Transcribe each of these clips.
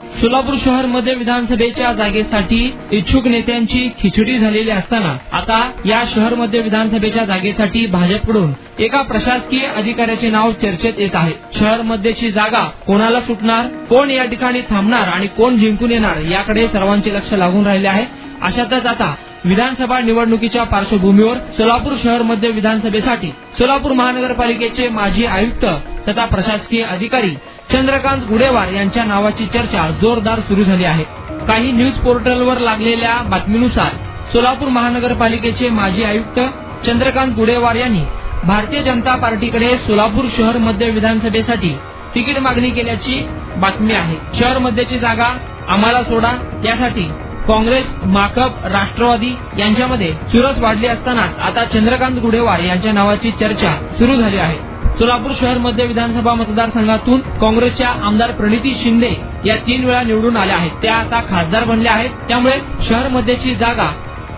सोलापूर शहरमध्ये विधानसभेच्या जागेसाठी इच्छुक नेत्यांची खिचडी झालेली असताना आता या शहरमध्ये विधानसभेच्या जागेसाठी भाजपकडून एका प्रशासकीय अधिकाऱ्याचे नाव चर्चेत येत आहे. शहर मध्येची जागा कोणाला सुटणार कोण या ठिकाणी थांबणार आणि कोण जिंकून येणार याकडे सर्वांचे लक्ष लागून राहिले आहे. अशातच आता विधानसभा निवडणुकीच्या पार्श्वभूमीवर सोलापूर शहरमध्ये विधानसभेसाठी सोलापूर महानगरपालिकेचे माजी आयुक्त तथा प्रशासकीय अधिकारी चंद्रकांत गुडेवार यांच्या नावाची चर्चा जोरदार सुरू झाली आहे. काही न्यूज पोर्टलवर लागलेल्या बातमीनुसार सोलापूर महानगरपालिकेचे माजी आयुक्त चंद्रकांत गुडेवार यांनी भारतीय जनता पार्टीकडे सोलापूर शहर मध्य विधानसभेसाठी तिकीट मागणी केल्याची बातमी आहे. शहर मध्यची जागा आम्हाला सोडा यासाठी काँग्रेस माकप राष्ट्रवादी यांच्यामध्ये चुरस वाढली असतानाच आता चंद्रकांत गुडेवार यांच्या नावाची चर्चा सुरू झाली आहे. सोलापूर शहर मध्य विधानसभा मतदारसंघातून काँग्रेसच्या आमदार प्रणिती शिंदे या तीन वेळा निवडून आल्या आहेत. त्या आता खासदार बनल्या आहेत. त्यामुळे शहर मध्येची जागा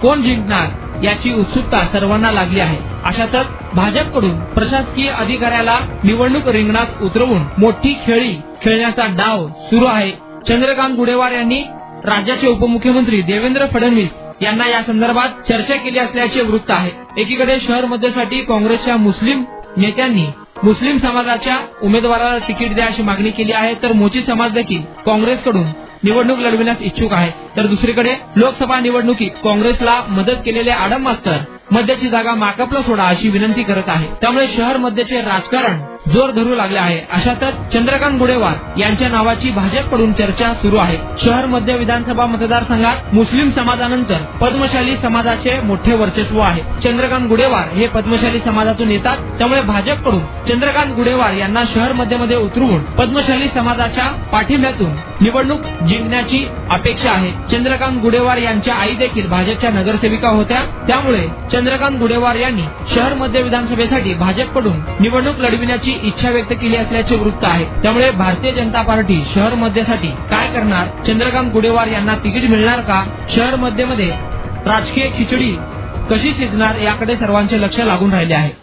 कोण जिंकणार याची उत्सुकता सर्वांना लागली आहे. अशातच भाजपकडून प्रशासकीय अधिकाऱ्याला निवडणूक रिंगणात उतरवून मोठी खेळी खेळण्याचा डाव सुरू आहे. चंद्रकांत गुडेवार यांनी राज्याचे उपमुख्यमंत्री देवेंद्र फडणवीस यांना या संदर्भात चर्चा केली असल्याचे वृत्त आहे. एकीकडे शहर मध्येसाठी काँग्रेसच्या मुस्लिम नेत्यांनी मुस्लिम समाजाच्या उमेदवाराला तिकीट द्या अशी मागणी केली आहे तर मोची समाज देखील काँग्रेसकडून निवडणूक लढविण्यास इच्छुक आहे. तर दुसरीकडे लोकसभा निवडणुकीत काँग्रेसला मदत केलेले आडम मास्तर मध्याची जागा माकपला सोडा अशी विनंती करत आहे. त्यामुळे शहर मध्यचे राजकारण जोर धरू लागले आहे. अशातच चंद्रकांत गुडेवार यांच्या नावाची भाजपकडून चर्चा सुरू आहे. शहर मध्य विधानसभा मतदारसंघात मुस्लिम समाजानंतर पद्मशाली समाजाचे मोठे वर्चस्व आहे. चंद्रकांत गुडेवार हे पद्मशाली समाजातून येतात. त्यामुळे भाजपकडून चंद्रकांत गुडेवार यांना शहर मध्यमध्ये उतरवून पद्मशाली समाजाच्या पाठिंब्यातून निवडणूक जिंकण्याची अपेक्षा आहे. चंद्रकांत गुडेवार यांच्या आई देखील भाजपच्या नगरसेविका होत्या. त्यामुळे चंद्रकांत गुडेवार यांनी शहर मध्य विधानसभेसाठी भाजपकडून निवडणूक लढविण्याची इच्छा व्यक्त केली असल्याचे वृत्त आहे. त्यामुळे भारतीय जनता पार्टी शहर मध्येसाठी काय करणार? चंद्रकांत गुडेवार यांना तिकीट मिळणार का? शहर मध्यमध्ये राजकीय खिचडी कशी शिजणार याकडे सर्वांचे लक्ष लागून राहिले आहे.